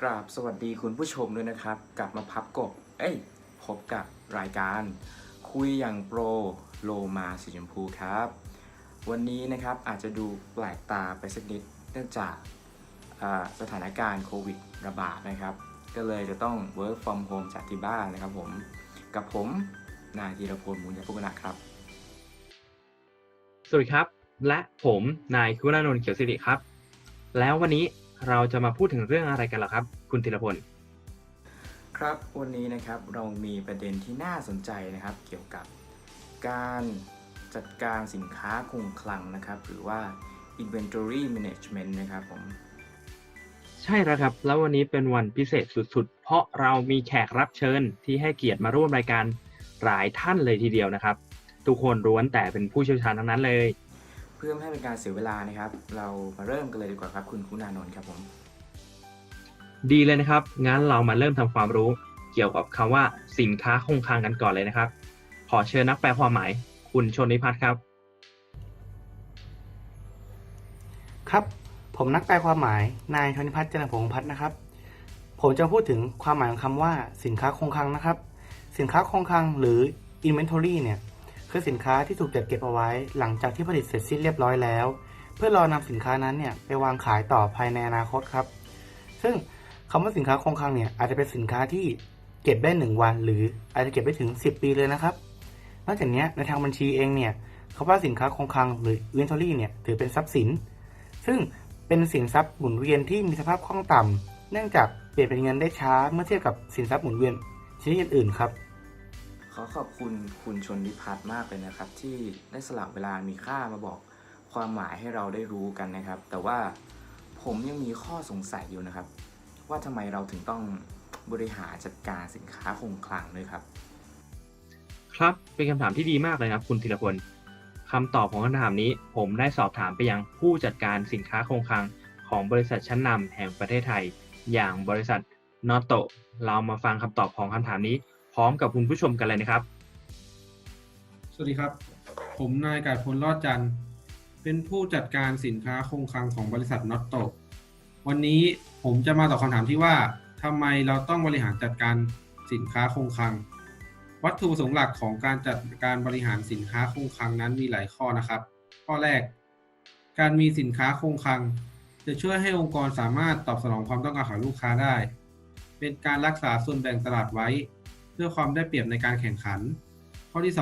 กราบสวัสดีคุณผู้ชมด้วยนะครับ กลับมาพับกบ เอ้ย พบกับรายการ คุยอย่างโปรโลมาสีชมพูครับ วันนี้นะครับอาจจะดูแปลกตาไปสักนิดเนื่องจากสถานการณ์โควิดระบาดนะครับ ก็เลยจะต้อง work from home จากที่บ้านนะครับผม กับผมนายธีรพลมูลยพุกนะครับ สวัสดีครับ และผมนายคุณานนท์เขียวสิริครับ แล้ววันนี้ เราจะมาพูดถึงเรื่องอะไรกันเหรอครับ คุณธีรพล ครับวันนี้นะครับเรามีประเด็นที่น่าสนใจนะครับ เกี่ยวกับการจัดการสินค้าคงคลังนะครับ หรือว่า inventory management นะครับผมใช่แล้วครับ แล้ววันนี้เป็นวันพิเศษสุดๆ เพราะเรามีแขกรับเชิญที่ให้เกียรติมาร่วมรายการหลายท่านเลยทีเดียวนะครับ ทุกคนล้วนแต่เป็นผู้เชี่ยวชาญทั้งนั้นเลย เพื่อไม่ให้เป็นการเสียเวลานะครับ เรามาเริ่มกันเลยดีกว่าครับ คุณคุณานนท์ครับผม ดีเลยนะครับ งั้นเรามาเริ่มทำความรู้เกี่ยวกับคำว่าสินค้าคงคลังกันก่อนเลยนะครับ ขอเชิญนักแปลความหมาย คุณชนนิพัฒน์ครับ ครับ ผมนักแปลความหมาย นายชนิพัฒน์เจริญพงษ์พัฒน์นะครับ ผมจะพูดถึงความหมายของคำว่า สินค้าคงคลังนะครับ สินค้าคงคลังหรือ inventory เนี่ย คือสินค้าที่ถูกจัดเก็บเอาไว้ หลังจากที่ผลิตเสร็จสิ้นเรียบร้อยแล้ว เพื่อรอนำสินค้านั้นเนี่ยไปวางขายต่อภายในอนาคตครับ ซึ่งคำว่าสินค้าคงคลังเนี่ยอาจจะเป็นสินค้าที่เก็บได้ 1 วัน หรืออาจจะเก็บได้ถึง 10 ปีเลยนะครับ นอกจากนี้ในทางบัญชีเองเนี่ยคำว่าสินค้าคงคลังหรือ inventory เนี่ยถือเป็นทรัพย์สิน ซึ่งเป็นสินทรัพย์หมุนเวียนที่มีสภาพคล่องต่ำเนื่องจากเปลี่ยนเป็นเงินได้ช้าเมื่อเทียบกับสินทรัพย์หมุนเวียนชนิดอื่นๆครับ ขอขอบคุณคุณชนนิพัฒน์มากเลยนะครับ ที่ได้สละเวลามีค่ามาบอกความหมายให้เราได้รู้กันนะครับ แต่ว่าผมยังมีข้อสงสัยอยู่นะครับ ว่าทำไมเราถึงต้องบริหารจัดการสินค้าคงคลังด้วยครับ ครับเป็นคำถามที่ดีมากเลยครับ คุณธีรพลคำตอบของคำถามนี้ ผมได้สอบถามไปยังผู้จัดการสินค้าคงคลังของบริษัทชั้นนำแห่งประเทศไทย อย่างบริษัทนอตโตเรามาฟังคำตอบของคำถามนี้ พร้อมกับคุณผู้ชมกันเลยนะครับ สวัสดีครับ ผมนายกาดพลรอดจันทร์เป็นผู้จัดการสินค้าคงคลังของบริษัทน็อตโตวันนี้ผมจะมาตอบคำถามที่ว่าทำไมเราต้องบริหารจัดการสินค้าคงคลัง วัตถุประสงค์หลักของการจัดการบริหารสินค้าคงคลังนั้นมีหลายข้อนะครับ ข้อแรก การมีสินค้าคงคลัง จะช่วยให้องค์กรสามารถตอบสนองความต้องการของลูกค้าได้ เป็นการรักษาส่วนแบ่งตลาดไว้ เพื่อความได้เปรียบในการแข่งขัน ข้อที่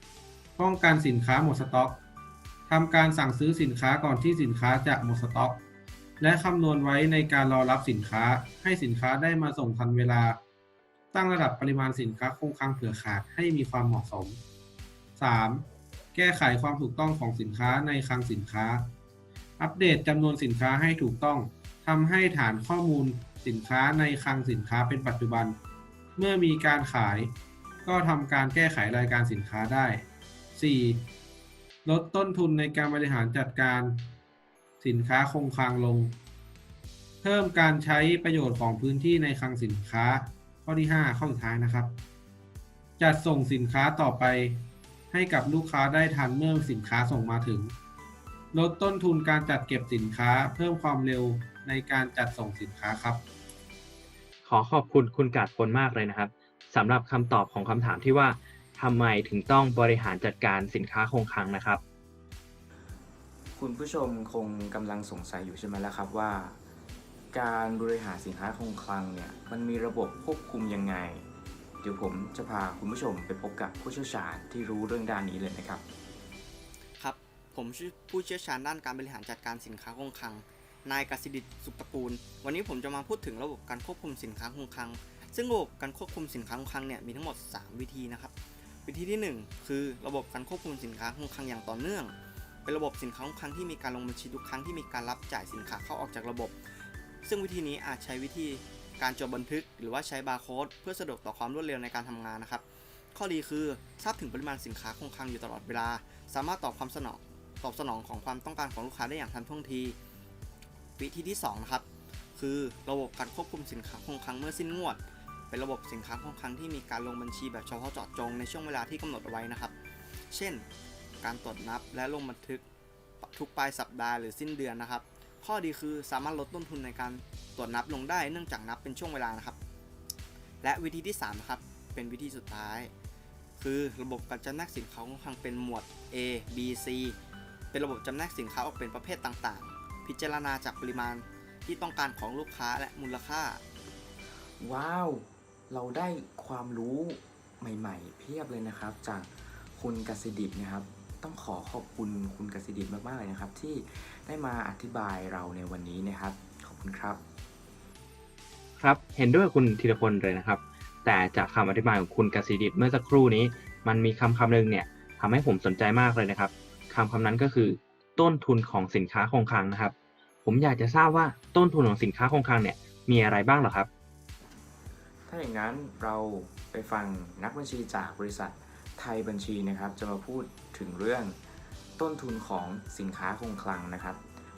2 ป้องกันสินค้าหมดสต็อกทำการสั่งซื้อสินค้าก่อนที่สินค้าจะหมดสต็อก และคำนวณไว้ในการรอรับสินค้าให้สินค้าได้มาส่งทันเวลา ตั้งระดับปริมาณสินค้าคงคลังเผื่อขาดให้มีความเหมาะสม 3. แก้ไขความถูกต้องของสินค้าในคลังสินค้า อัปเดตจำนวนสินค้าให้ถูกต้องทำให้ฐานข้อมูลสินค้าในคลังสินค้าเป็นปัจจุบัน เมื่อมีการขาย ก็ทำการแก้ไขรายการสินค้าได้ 4. ลดต้นทุนในการบริหารจัดการ สินค้าคงคลังลง เพิ่มการใช้ประโยชน์ของพื้นที่ในคลังสินค้า ข้อที่ 5 ข้อสุดท้ายนะครับ จัดส่งสินค้าต่อไปให้กับลูกค้าได้ทันเมื่อสินค้าส่งมาถึง ลดต้นทุนการจัดเก็บสินค้าเพิ่มความเร็วในการจัดส่งสินค้าครับ อขอบคุณคุณกาดพลมากเลยนะครับสำหรับคำตอบของคำถามที่ว่าทำไมถึงต้องบริหารจัดการสินค้าคงคลังนะครับ คุณผู้ชมคงกำลังสงสัยอยู่ใช่ไหมล่ะครับว่า การบริหารสินค้าคงคลังเนี่ยมันมีระบบควบคุมยังไง เดี๋ยวผมจะพาคุณผู้ชมไปพบกับผู้เชี่ยวชาญที่รู้เรื่องด้านนี้เลยนะครับ ครับ ผมชื่อผู้เชี่ยวชาญด้านการบริหารจัดการสินค้าคงคลัง นายกสิดิตสุขตระกูล วันนี้ผมจะมาพูดถึงระบบการควบคุมสินค้าคงคลัง ซึ่งระบบการควบคุมสินค้าคงคลังเนี่ยมีทั้งหมด 3 วิธีนะครับ วิธีที่ 1 คือระบบการควบคุมสินค้าคงคลังอย่างต่อเนื่อง เป็นระบบสินค้าคงคลังที่มีการลงบัญชีทุกครั้งที่มีการรับจ่ายสินค้าเข้าออกจากระบบ ซึ่งวิธีนี้อาจใช้วิธีการจดบันทึก หรือว่าใช้บาร์โค้ดเพื่อสะดวกต่อความรวดเร็วในการทำงานนะครับ ข้อดีคือทราบถึงปริมาณสินค้าคงคลังอยู่ตลอดเวลา สามารถตอบความสนองตอบสนองของความต้องการของลูกค้าได้อย่างทันท่วงที วิธีที่2นะครับคือระบบการควบคุมสินค้าคงคลังเมื่อสิ้นงวด เป็นระบบสินค้าคงคลังที่มีการลงบัญชีแบบเฉพาะเจาะจงในช่วงเวลาที่กำหนดเอาไว้นะครับ เช่น การตรวจนับและลงบันทึกทุกปลายสัปดาห์หรือสิ้นเดือนนะครับ ข้อดีคือสามารถลดต้นทุนในการตรวจนับลงได้เนื่องจากนับเป็นช่วงเวลานะครับ และวิธีที่3นะครับเป็นวิธีสุดท้าย คือระบบการจำแนกสินค้าคงคลังเป็นหมวด A B C เป็นระบบจำแนกสินค้าออกเป็นประเภทต่างๆ พิจารณาจากปริมาณที่ต้องการของลูกค้าและมูลค่า ว้าว เราได้ความรู้ใหม่ๆ เพียบเลยนะครับ จากคุณกสิดิตนะครับ ต้องขอขอบคุณคุณกสิดิตมากๆเลยนะครับ ที่ได้มาอธิบายเราในวันนี้นะครับ ขอบคุณครับ ครับเห็นด้วยกับคุณธีรพลเลยนะครับ แต่จากคำอธิบายของคุณกสิดิตเมื่อสักครู่นี้ มันมีคำคำหนึ่งเนี่ยทำให้ผมสนใจมากเลยนะครับคำคำนั้นก็คือ ต้นทุนของสินค้าคงคลังนะครับ ผมอยากจะทราบว่าต้นทุนของสินค้าคงคลังเนี่ยมีอะไรบ้างเหรอครับ ถ้าอย่างนั้นเราไปฟังนักบัญชีจากบริษัทไทยบัญชีนะครับ จะมาพูดถึงเรื่องต้นทุนของสินค้าคงคลังนะครับ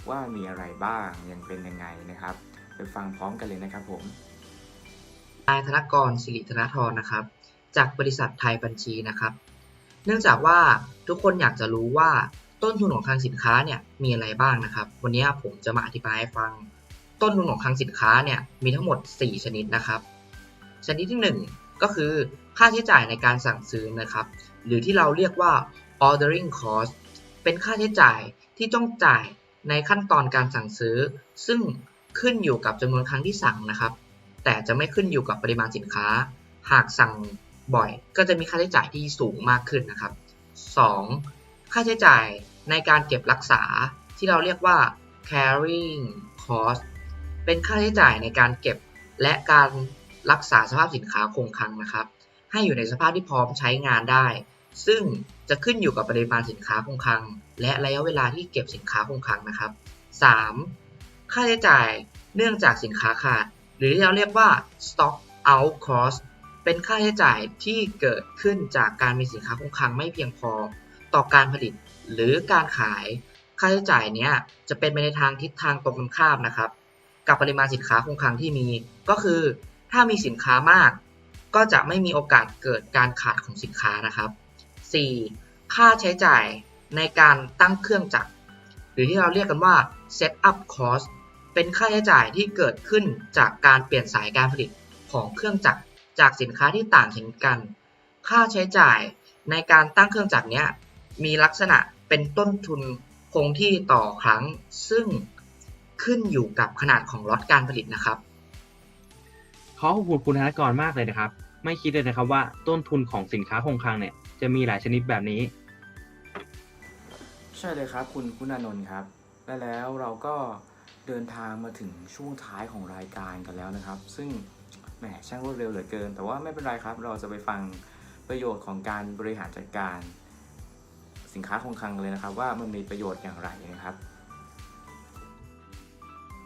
ว่ามีอะไรบ้างยังเป็นยังไงนะครับ ไปฟังพร้อมกันเลยนะครับผมนายธนกรสิริธนทรนะครับ จากบริษัทไทยบัญชีนะครับ เนื่องจากว่าทุกคนอยากจะรู้ว่า ต้นทุนของคลังสินค้าเนี่ยมีอะไรบ้างนะครับ วันนี้ผมจะมาอธิบายให้ฟัง ต้นทุนของคลังสินค้าเนี่ยมีทั้งหมด 4 ชนิดนะครับ ชนิดที่ 1 ก็คือค่าใช้จ่ายในการสั่งซื้อนะครับ หรือที่เราเรียกว่า ordering cost เป็นค่าใช้จ่ายที่ต้องจ่ายในขั้นตอนการสั่งซื้อ ซึ่งขึ้นอยู่กับจำนวนครั้งที่สั่งนะครับ แต่จะไม่ขึ้นอยู่กับปริมาณสินค้า หากสั่งบ่อย ก็จะมีค่าใช้จ่ายที่สูงมากขึ้นนะครับ 2. ค่าใช้จ่าย ในการเก็บรักษาที่เราเรียกว่า carrying cost เป็นค่าใช้จ่ายในการเก็บและการรักษาสภาพสินค้าคงคลังนะครับ ให้อยู่ในสภาพที่พร้อมใช้งานได้ ซึ่งจะขึ้นอยู่กับปริมาณสินค้าคงคลัง และระยะเวลาที่เก็บสินค้าคงคลังนะครับ 3. ค่าใช้จ่ายเนื่องจากสินค้าขาด หรือที่เราเรียกว่า stock out cost เป็นค่าใช้จ่ายที่เกิดขึ้นจากการมีสินค้าคงคลังไม่เพียงพอต่อการผลิต หรือการขายค่าใช้จ่ายเนี้ยจะเป็นไปในทางทิศทางตรงกันข้ามนะครับ กับปริมาณสินค้าคงคลังที่มี ก็คือถ้ามีสินค้ามาก ก็จะไม่มีโอกาสเกิดการขาดของสินค้านะครับ 4. ค่าใช้จ่ายในการตั้งเครื่องจักร หรือที่เราเรียกกันว่า set up cost เป็นค่าใช้จ่ายที่เกิดขึ้นจากการเปลี่ยนสายการผลิตของเครื่องจักรจากสินค้าที่ต่างชนิดกัน ค่าใช้จ่ายในการตั้งเครื่องจักรเนี้ยมีลักษณะ เป็นต้นทุนคงที่ต่อครั้ง ซึ่งขึ้นอยู่กับขนาดของล็อตการผลิตนะครับขอขอบคุณคุณธนกรมากเลยนะครับ ไม่คิดเลยนะครับว่าต้นทุนของสินค้าคงคลังเนี่ยจะมีหลายชนิดแบบนี้ ใช่เลยครับ คุณคุณอนนท์ครับ และแล้วเราก็เดินทางมาถึงช่วงท้ายของรายการกันแล้วนะครับ ซึ่งแหมช่างรวดเร็วเหลือเกิน แต่ว่าไม่เป็นไรครับ เราจะไปฟังประโยชน์ของการบริหารจัดการ สินค้าคงคลังกันเลยนะครับ ว่ามันมีประโยชน์อย่างไรนะครับ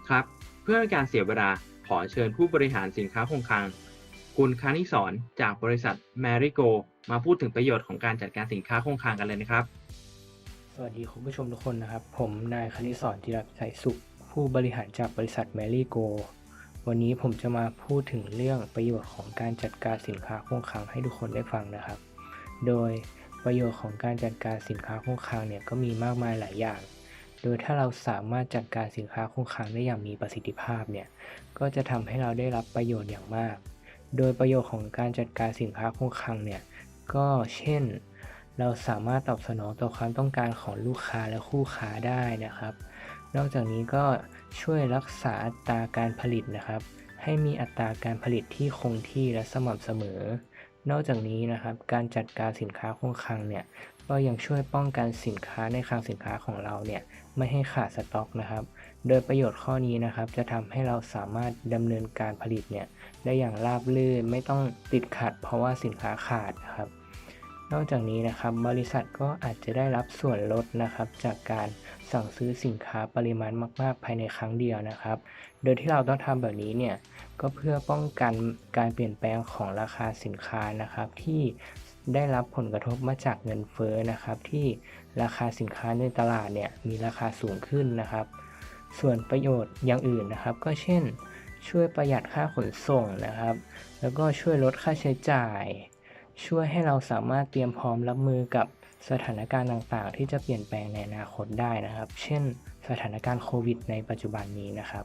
ครับ เพื่อไม่ให้การเสียเวลาขอเชิญผู้บริหารสินค้าคงคลัง คุณคานิสอนจากบริษัท Marigo มาพูดถึงประโยชน์ของการจัดการสินค้าคงคลังกันเลยนะครับ สวัสดีคุณผู้ชมทุกคนนะครับ ผมนายคณิศรจิรักชัยสุข ผู้บริหารจากบริษัท m a r y Go วันนี้ผมจะมาพูดถึงเรื่องประโยชน์ของการจัดการสินค้าคงคลังให้ทุกคนได้ฟังนะครับ โดย ประโยชน์ของการจัดการสินค้าคงคลังเนี่ยก็มีมากมายหลายอย่าง โดยถ้าเราสามารถจัดการสินค้าคงคลังได้อย่างมีประสิทธิภาพเนี่ย ก็จะทำให้เราได้รับประโยชน์อย่างมาก โดยประโยชน์ของการจัดการสินค้าคงคลังเนี่ย ก็เช่น เราสามารถตอบสนองต่อความต้องการของลูกค้าและคู่ค้าได้นะครับ นอกจากนี้ก็ช่วยรักษาอัตราการผลิตนะครับ ให้มีอัตราการผลิตที่คงที่และสม่ำเสมอ นอกจากนี้นะครับการจัดการสินค้าคงคลังเนี่ยก็ยังช่วยป้องกันสินค้าในคลังสินค้าของเราเนี่ยไม่ให้ขาดสต็อกนะครับ โดยประโยชน์ข้อนี้นะครับ จะทำให้เราสามารถดำเนินการผลิตเนี่ยได้อย่างราบรื่นไม่ต้องติดขัด เพราะว่าสินค้าขาดนะครับ นอกจากนี้นะครับบริษัทก็อาจจะได้รับส่วนลดนะครับ จากการสั่งซื้อสินค้าปริมาณมาก ๆ ภายในครั้งเดียวนะครับ โดยที่เราต้องทำแบบนี้เนี่ยก็เพื่อป้องกันการเปลี่ยนแปลงของราคาสินค้านะครับ ที่ได้รับผลกระทบมาจากเงินเฟ้อนะครับ ที่ราคาสินค้าในตลาดเนี่ยมีราคาสูงขึ้นนะครับ ส่วนประโยชน์อย่างอื่นนะครับ ก็เช่น ช่วยประหยัดค่าขนส่งนะครับ แล้วก็ช่วยลดค่าใช้จ่าย ช่วยให้เราสามารถเตรียมพร้อมรับมือกับสถานการณ์ต่างๆ ที่จะเปลี่ยนแปลงในอนาคตได้นะครับ เช่น สถานการณ์โควิด ในปัจจุบันนี้นะครับ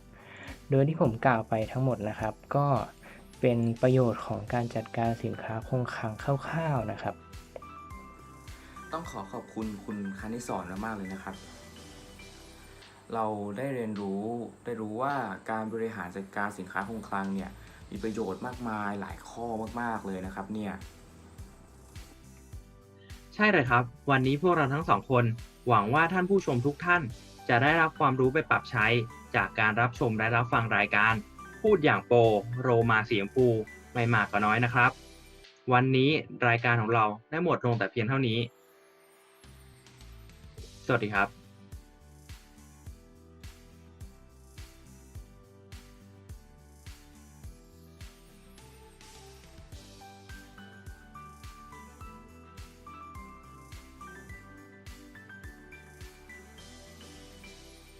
โดยที่ผมกล่าวไปทั้งหมดนะครับ ก็เป็นประโยชน์ของการจัดการสินค้าคงคลังคร่าวๆนะครับ ต้องขอขอบคุณคุณคณิสอนมากๆเลยนะครับ เราได้เรียนรู้ได้รู้ว่าการบริหารจัดการสินค้าคงคลังเนี่ยมีประโยชน์มากมายหลายข้อมากๆเลยนะครับเนี่ย ใช่เลยครับ วันนี้พวกเราทั้งสองคน หวังว่าท่านผู้ชมทุกท่าน จะได้รับความรู้ไปปรับใช้ จากการรับชมและรับฟังรายการ พูดอย่างโปรโรมาเสียงฟูไม่มากก็น้อยนะครับ วันนี้รายการของเราได้หมดลงแต่เพียงเท่านี้ สวัสดีครับ